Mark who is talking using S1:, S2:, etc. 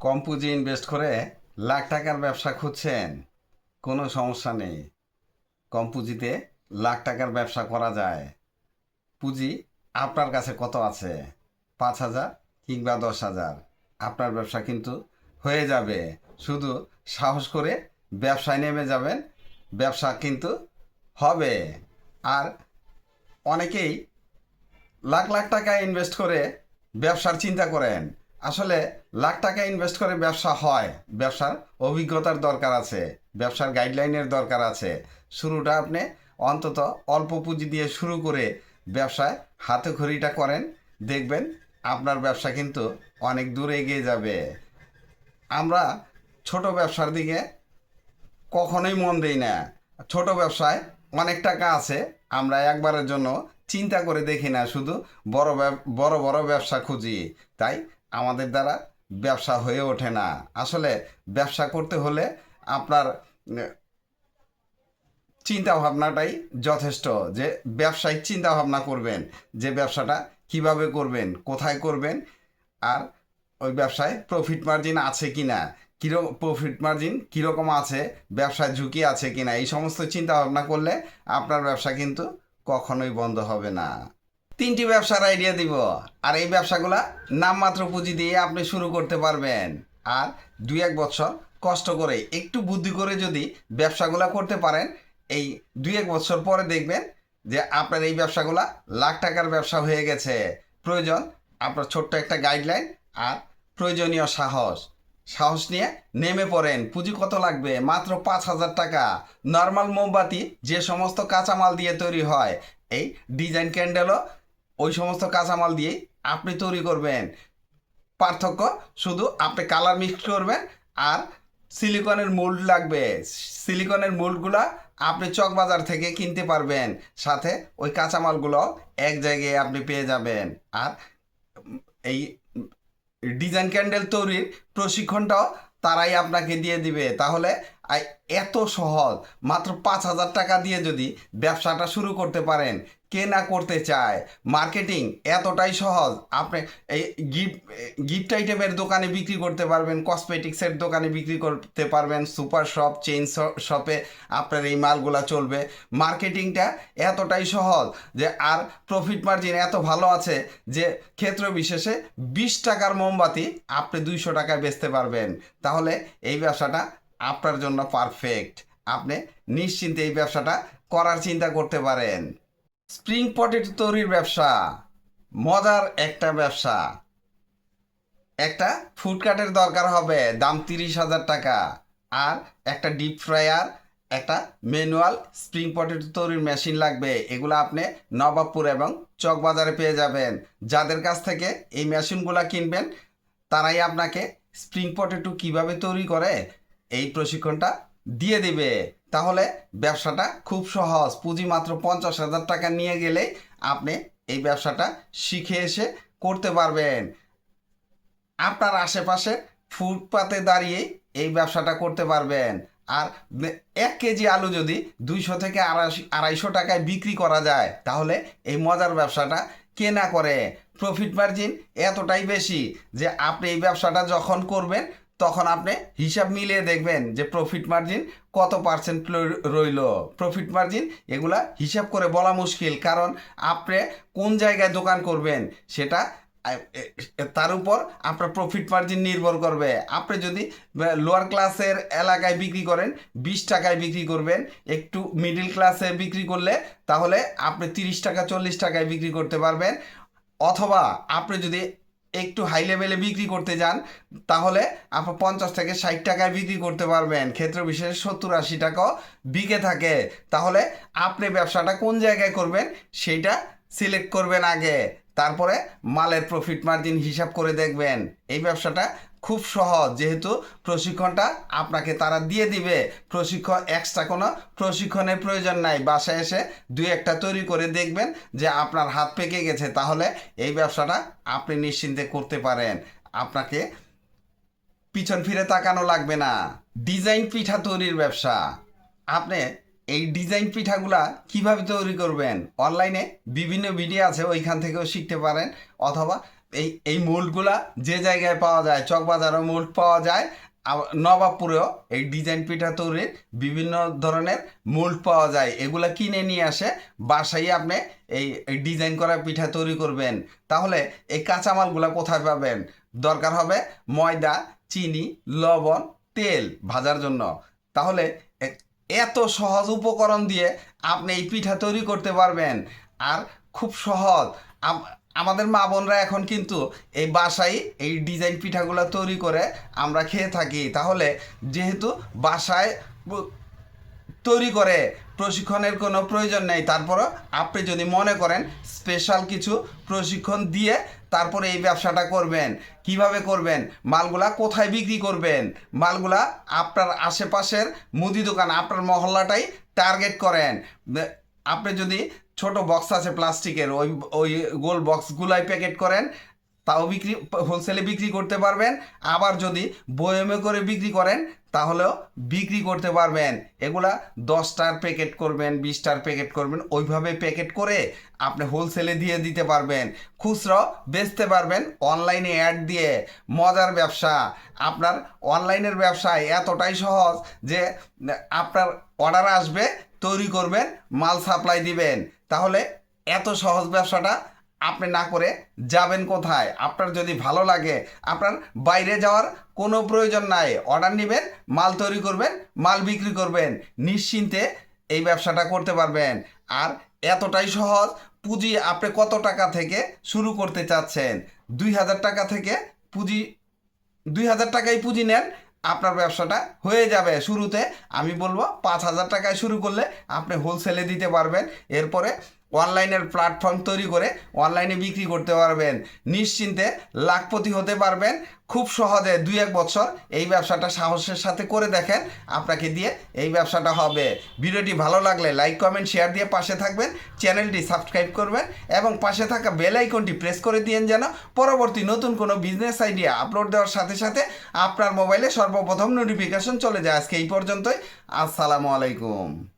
S1: কম পুঁজি ইনভেস্ট করে লাখ টাকার ব্যবসা খুঁজছেন, কোনো সমস্যা নেই। কম পুঁজিতে লাখ টাকার ব্যবসা করা যায়। পুঁজি আপনার কাছে কত আছে? পাঁচ হাজার কিংবা দশ হাজার। আপনার ব্যবসা কিন্তু হয়ে যাবে। শুধু সাহস করে ব্যবসায় নেমে যাবেন, ব্যবসা কিন্তু হবে। আর অনেকেই লাখ লাখ টাকা ইনভেস্ট করে ব্যবসার চিন্তা করেন। আসলে লাখ টাকা ইনভেস্ট করে ব্যবসা হয়। ব্যবসার অভিজ্ঞতার দরকার আছে, ব্যবসার গাইডলাইনের দরকার আছে। শুরুটা আপনি অন্তত অল্প পুঁজি দিয়ে শুরু করে ব্যবসায় হাতে খড়িটা করেন, দেখবেন আপনার ব্যবসা কিন্তু অনেক দূর এগিয়ে যাবে। আমরা ছোট ব্যবসার দিকে কখনোই মন দেই না। ছোট ব্যবসায় অনেক টাকা আছে, আমরা একবারের জন্য চিন্তা করে দেখি না, শুধু বড় বড় বড় ব্যবসা খুঁজি। তাই আমাদের দ্বারা ব্যবসা হয়ে ওঠে না। আসলে ব্যবসা করতে হলে আপনার চিন্তা ভাবনাটাই যথেষ্ট যে ব্যবসায়িক চিন্তা ভাবনা করবেন, যে ব্যবসাটা কীভাবে করবেন, কোথায় করবেন, আর ওই ব্যবসায় প্রফিট মার্জিন আছে কি না কীরকম প্রফিট মার্জিন কীরকম আছে ব্যবসায় ঝুঁকি আছে কি না, এই সমস্ত চিন্তা ভাবনা করলে আপনার ব্যবসা কিন্তু কখনোই বন্ধ হবে না। তিনটি ব্যবসার আইডিয়া দিব। আর এই ব্যবসাগুলা নামমাত্র পুঁজি দিয়ে আপনি শুরু করতে পারবেন। আর দুই এক বছর কষ্ট করে, একটু বুদ্ধি করে যদি ব্যবসাগুলা করতে পারেন, এই দুই এক বছর পরে দেখবেন যে আপনার এই ব্যবসাগুলা লাখ টাকার ব্যবসা হয়ে গেছে। প্রয়োজন আপনার ছোট্ট একটা গাইডলাইন আর প্রয়োজনীয় সাহস। সাহস নিয়ে নেমে পড়েন। পুঁজি কত লাগবে? মাত্র পাঁচ হাজার টাকা। নর্মাল মোমবাতি যে সমস্ত কাঁচামাল দিয়ে তৈরি হয়, এই ডিজাইন ক্যান্ডেলও ওই সমস্ত কাঁচামাল দিয়েই আপনি তৈরি করবেন। পার্থক্য শুধু আপনি কালার মিক্স করবেন আর সিলিকনের মোল্ড লাগবে। সিলিকনের মোল্ডগুলো আপনি চকবাজার থেকে কিনতে পারবেন। সাথে ওই কাঁচামালগুলো এক জায়গায় আপনি পেয়ে যাবেন। আর এই ডিজাইন ক্যান্ডেল তৈরির প্রশিক্ষণটাও তারাই আপনাকে দিয়ে দিবে। তাহলে এত সহজ। মাত্র পাঁচ হাজার টাকা দিয়ে যদি ব্যবসাটা শুরু করতে পারেন, কে না করতে চায়? মার্কেটিং এতটাই সহজ। আপনি এই গিফট গিফট আইটেমের দোকানে বিক্রি করতে পারবেন, কসমেটিক্সের দোকানে বিক্রি করতে পারবেন, সুপার শপ, চেইন শপে আপনার এই মালগুলা চলবে। মার্কেটিংটা এতটাই সহজ যে, আর প্রফিট মার্জিন এত ভালো আছে যে, ক্ষেত্র বিশেষে বিশ টাকার মোমবাতি আপনি দুইশো টাকায় বেচতে পারবেন। তাহলে এই ব্যবসাটা আপনার জন্য পারফেক্ট আপনি নিশ্চিন্তে এই ব্যবসাটা করার চিন্তা করতে পারেন। স্প্রিং পটেটো তৈরির ব্যবসা, মজার একটা ব্যবসা। একটা ফুড কার্টের দরকার হবে, দাম তিরিশ হাজার টাকা। আর একটা ডিপ ফ্রায়ার একটা ম্যানুয়াল স্প্রিং পটেটো তৈরির মেশিন লাগবে। এগুলো আপনি নবাবপুর এবং চকবাজারে পেয়ে যাবেন। যাদের কাছ থেকে এই মেশিনগুলো কিনবেন, তারাই আপনাকে স্প্রিং পটেটো কীভাবে তৈরি করে এই প্রশিক্ষণটা দিয়ে দিবে। তাহলে ব্যবসাটা খুব সহজ। পুঁজি মাত্র পঞ্চাশ হাজার টাকা নিয়ে গেলেই আপনি এই ব্যবসাটা শিখে এসে করতে পারবেন। আপনার আশেপাশে ফুটপাতে দাঁড়িয়ে এই ব্যবসাটা করতে পারবেন। আর এক কেজি আলু যদি দুইশো থেকে আড়াইশো টাকায় বিক্রি করা যায়, তাহলে এই মজার ব্যবসাটা কে না করে? প্রফিট মার্জিন এতটাই বেশি যে আপনি এই ব্যবসাটা যখন করবেন তখন আপনি হিসাব মিলিয়ে দেখবেন যে প্রফিট মার্জিন কত পার্সেন্ট রইল। প্রফিট মার্জিন এগুলা হিসাব করে বলা মুশকিল, কারণ আপনি কোন জায়গায় দোকান করবেন সেটা তার উপর আপনার প্রফিট মার্জিন নির্ভর করবে। আপনি যদি লোয়ার ক্লাসের এলাকায় বিক্রি করেন, বিশ টাকায় বিক্রি করবেন, একটু মিডিল ক্লাসে বিক্রি করলে তাহলে আপনি তিরিশ টাকা, চল্লিশ টাকায় বিক্রি করতে পারবেন। অথবা আপনি যদি একটু হাই লেভেলে বিক্রি করতে যান, তাহলে আপনি পঞ্চাশ থেকে ষাট টাকায় বিক্রি করতে পারবেন। ক্ষেত্র বিশেষ সত্তর আশি টাকাও বিকে থাকে। তাহলে আপনি ব্যবসাটা কোন জায়গায় করবেন, সেটা সিলেক্ট করবেন আগে। তারপরে মালের প্রফিট মার্জিন হিসাব করে দেখবেন। এই ব্যবসাটা খুব সহজ, যেহেতু প্রশিক্ষণটা আপনাকে তারা দিয়ে দিবে। প্রশিক্ষণ এক্সট্রা কোনো প্রশিক্ষণের প্রয়োজন নাই। বাসায় এসে দুই একটা তৈরি করে দেখবেন যে আপনার হাত পেকে গেছে, তাহলে এই ব্যবসাটা আপনি নিশ্চিন্তে করতে পারেন। আপনাকে পিছন ফিরে তাকানো লাগবে না। ডিজাইন পিঠা তৈরির ব্যবসা। আপনি এই ডিজাইন পিঠাগুলা কীভাবে তৈরি করবেন? অনলাইনে বিভিন্ন ভিডিও আছে, ওইখান থেকেও শিখতে পারেন। অথবা এই এই মোল্ডগুলা যে জায়গায় পাওয়া যায়, চকবাজারও মোল্ড পাওয়া যায় নবাবপুরেও এই ডিজাইন পিঠা তৈরির বিভিন্ন ধরনের মোল্ড পাওয়া যায়। এগুলা কিনে নিয়ে আসে, বাসায় আপনি এই ডিজাইন করা পিঠা তৈরি করবেন। তাহলে এই কাঁচামালগুলা কোথায় পাবেন? দরকার হবে ময়দা, চিনি, লবণ, তেল ভাজার জন্য। তাহলে এত সহজ উপকরণ দিয়ে আপনি এই পিঠা তৈরি করতে পারবেন। আর খুব সহজ। আমাদের মা বোনরা এখন কিন্তু এই বাসায় এই ডিজাইন পিঠাগুলো তৈরি করে আমরা খেয়ে থাকি। তাহলে যেহেতু বাসায় তৈরি করে প্রশিক্ষণের কোনো প্রয়োজন নেই, তারপরও আপনি যদি মনে করেন স্পেশাল কিছু প্রশিক্ষণ দিয়ে তারপরে এই ব্যবসাটা করবেন, কীভাবে করবেন, মালগুলা কোথায় বিক্রি করবেন, মালগুলা আপনার আশেপাশের মুদি দোকান, আপনার মহল্লাটাই টার্গেট করেন। আপনি যদি ছোট বক্স আছে প্লাস্টিকের ওই ওই গোল বক্সগুলাই প্যাকেট করেন তাও বিক্রি হোলসেলে বিক্রি করতে পারবেন। আবার যদি বয়মে করে বিক্রি করেন, তাহলেও বিক্রি করতে পারবেন। এগুলা দশটার প্যাকেট করবেন, বিশটার প্যাকেট করবেন, ওইভাবে প্যাকেট করে আপনি হোলসেলে দিয়ে দিতে পারবেন। খুচরো বেচতে পারবেন অনলাইনে অ্যাড দিয়ে। মজার ব্যবসা। আপনার অনলাইনের ব্যবসায় এতটাই সহজ যে, আপনার অর্ডার আসবে, তৈরি করবেন, মাল সাপ্লাই দিবেন। তাহলে এত সহজ ব্যবসাটা আপনি না করে যাবেন কোথায়? আপনার যদি ভালো লাগে, আপনার বাইরে যাওয়ার কোনো প্রয়োজন নাই। অর্ডার নেবেন, মাল তৈরি করবেন, মাল বিক্রি করবেন। নিশ্চিন্তে এই ব্যবসাটা করতে পারবেন। আর এতটাই সহজ, পুঁজি আপনি কত টাকা থেকে শুরু করতে চাচ্ছেন? দুই হাজার টাকা থেকে পুঁজি, দুই হাজার টাকায় পুঁজি নেন, আপনার ব্যবসাটা হয়ে যাবে। শুরুতে আমি বলব, পাঁচ হাজার টাকায় শুরু করলে আপনি হোলসেলে দিতে পারবেন। এরপরে অনলাইনের প্ল্যাটফর্ম তৈরি করে অনলাইনে বিক্রি করতে পারবেন। নিশ্চিন্তে লাখপতি হতে পারবেন। খুব সহজে দুই এক বছর এই ব্যবসাটা সাহসের সাথে করে দেখেন, আপনাকে দিয়ে এই ব্যবসাটা হবে। ভিডিওটি ভালো লাগলে লাইক কমেন্ট শেয়ার দিয়ে পাশে থাকবেন, চ্যানেলটি সাবস্ক্রাইব করবেন এবং পাশে থাকা বেল আইকনটি প্রেস করে দিয়েন যেন পরবর্তী নতুন কোনো বিজনেস আইডিয়া আপলোড দেওয়ার সাথে সাথে আপনার মোবাইলে সর্বপ্রথম নোটিফিকেশন চলে যায়। আজকে এই পর্যন্তই। আসসালামু আলাইকুম।